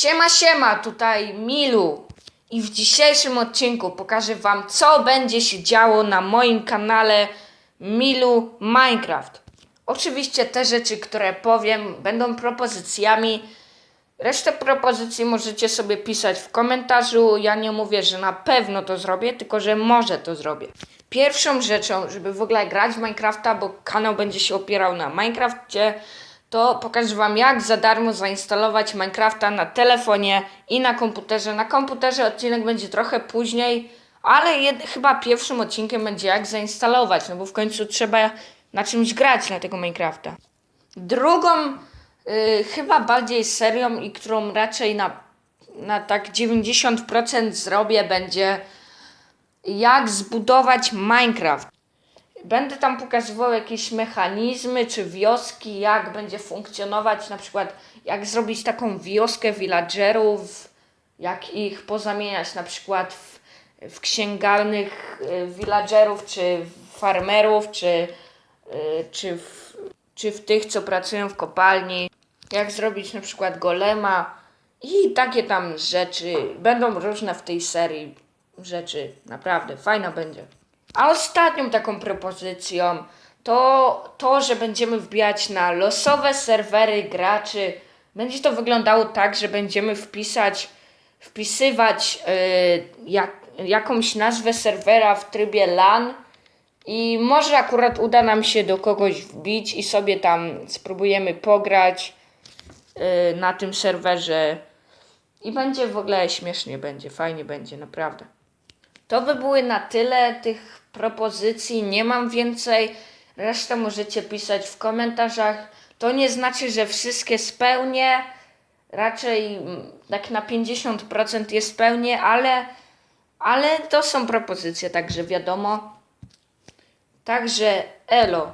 Siema, siema, tutaj Milu. I w dzisiejszym odcinku pokażę Wam, co będzie się działo na moim kanale Milu Minecraft. Oczywiście te rzeczy, które powiem, będą propozycjami. Resztę propozycji możecie sobie pisać w komentarzu. Ja nie mówię, że na pewno to zrobię, tylko że może to zrobię. Pierwszą rzeczą, żeby w ogóle grać w Minecrafta, bo kanał będzie się opierał na Minecrafcie, to pokażę Wam, jak za darmo zainstalować Minecrafta na telefonie i na komputerze. Na komputerze odcinek będzie trochę później, ale jed- chyba pierwszym odcinkiem będzie jak zainstalować, no bo w końcu trzeba na czymś grać na tego Minecrafta. Drugą, y, chyba bardziej serią i którą raczej na, na tak 90% zrobię, będzie jak zbudować Minecraft. Będę tam pokazywał jakieś mechanizmy czy wioski, jak będzie funkcjonować, na przykład jak zrobić taką wioskę villagerów, jak ich pozamieniać na przykład w, w księgarnych y, villagerów, czy farmerów, czy, y, czy, w, czy w tych, co pracują w kopalni, jak zrobić na przykład golema i takie tam rzeczy. Będą różne w tej serii rzeczy, naprawdę, fajna będzie. A ostatnią taką propozycją to to, że będziemy wbijać na losowe serwery graczy. Będzie to wyglądało tak, że będziemy wpisać, wpisywać y, jak, jakąś nazwę serwera w trybie LAN i może akurat uda nam się do kogoś wbić i sobie tam spróbujemy pograć y, na tym serwerze. I będzie w ogóle śmiesznie będzie, fajnie będzie, naprawdę. To by były na tyle tych propozycji, nie mam więcej. Resztę możecie pisać w komentarzach. To nie znaczy, że wszystkie spełnię. Raczej mm, tak na 50% je spełnię, ale, ale to są propozycje, także wiadomo. Także elo.